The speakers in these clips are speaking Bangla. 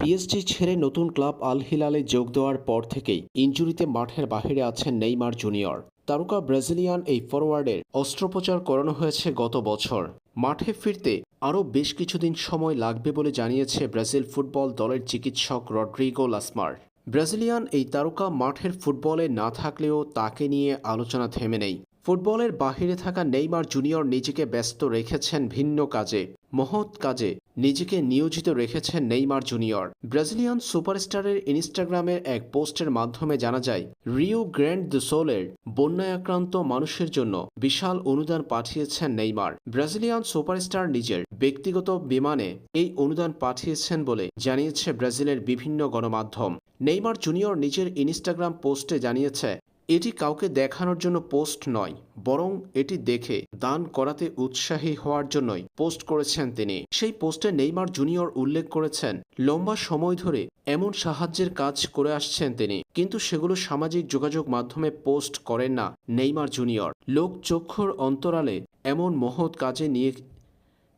পিএসজি ছেড়ে নতুন ক্লাব আল হিলালে যোগ দেওয়ার পর থেকেই ইনজুরিতে মাঠের বাহিরে আছেন নেইমার জুনিয়র। তারকা ব্রাজিলিয়ান এই ফরওয়ার্ডের অস্ত্রোপচার করানো হয়েছে গত বছর। মাঠে ফিরতে আরও বেশ কিছুদিন সময় লাগবে বলে জানিয়েছে ব্রাজিল ফুটবল দলের চিকিৎসক রড্রিগো লাসমার। ব্রাজিলিয়ান এই তারকা মাঠের ফুটবলে না থাকলেও তাকে নিয়ে আলোচনা থেমে নেই। ফুটবলের বাহিরে থাকা নেইমার জুনিয়র নিজেকে ব্যস্ত রেখেছেন ভিন্ন কাজে, মহৎ কাজে নিজেকে নিয়োজিত রেখেছেন নেইমার জুনিয়র। ব্রাজিলিয়ান সুপারস্টারের ইনস্টাগ্রামের এক পোস্টের মাধ্যমে জানা যায়, রিও গ্র্যান্ড দ্য সোলের বন্যায় আক্রান্ত মানুষের জন্য বিশাল অনুদান পাঠিয়েছেন নেইমার। ব্রাজিলিয়ান সুপারস্টার নিজের ব্যক্তিগত বিমানে এই অনুদান পাঠিয়েছেন বলে জানিয়েছে ব্রাজিলের বিভিন্ন গণমাধ্যম। নেইমার জুনিয়র নিজের ইনস্টাগ্রাম পোস্টে জানিয়েছে এটি কাউকে দেখানোর জন্য পোস্ট নয়, বরং এটি দেখে, দান করাতে উৎসাহী হওয়ার জন্যই পোস্ট করেছেন তিনি। সেই পোস্টে নেইমার জুনিয়র উল্লেখ করেছেন, লম্বা সময় ধরে এমন সাহায্যের কাজ করে আসছেন তিনি, কিন্তু সেগুলো সামাজিক যোগাযোগ মাধ্যমে পোস্ট করেন না নেইমার জুনিয়র। লোক চক্ষুর অন্তরালে এমন মহৎ কাজে নিয়ে,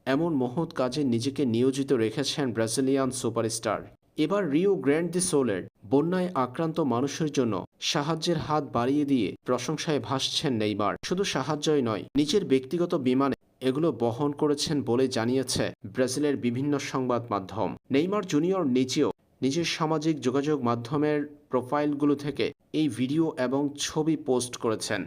এমন মহৎ কাজে নিজেকে নিয়োজিত রেখেছেন ব্রাজিলিয়ান সুপারস্টার। এবার রিও গ্র্যান্ড দি সোলের বন্যায় আক্রান্ত মানুষের জন্য সাহায্যের হাত বাড়িয়ে দিয়ে প্রশংসায় ভাসছেন নেইমার। শুধু সাহায্যই নয়, নিজের ব্যক্তিগত বিমানে এগুলো বহন করেছেন বলে জানিয়েছে ব্রাজিলের বিভিন্ন সংবাদ মাধ্যম। নেইমার জুনিয়র নিজেও নিজের সামাজিক যোগাযোগ মাধ্যমের প্রোফাইলগুলো থেকে এই ভিডিও এবং ছবি পোস্ট করেছেন।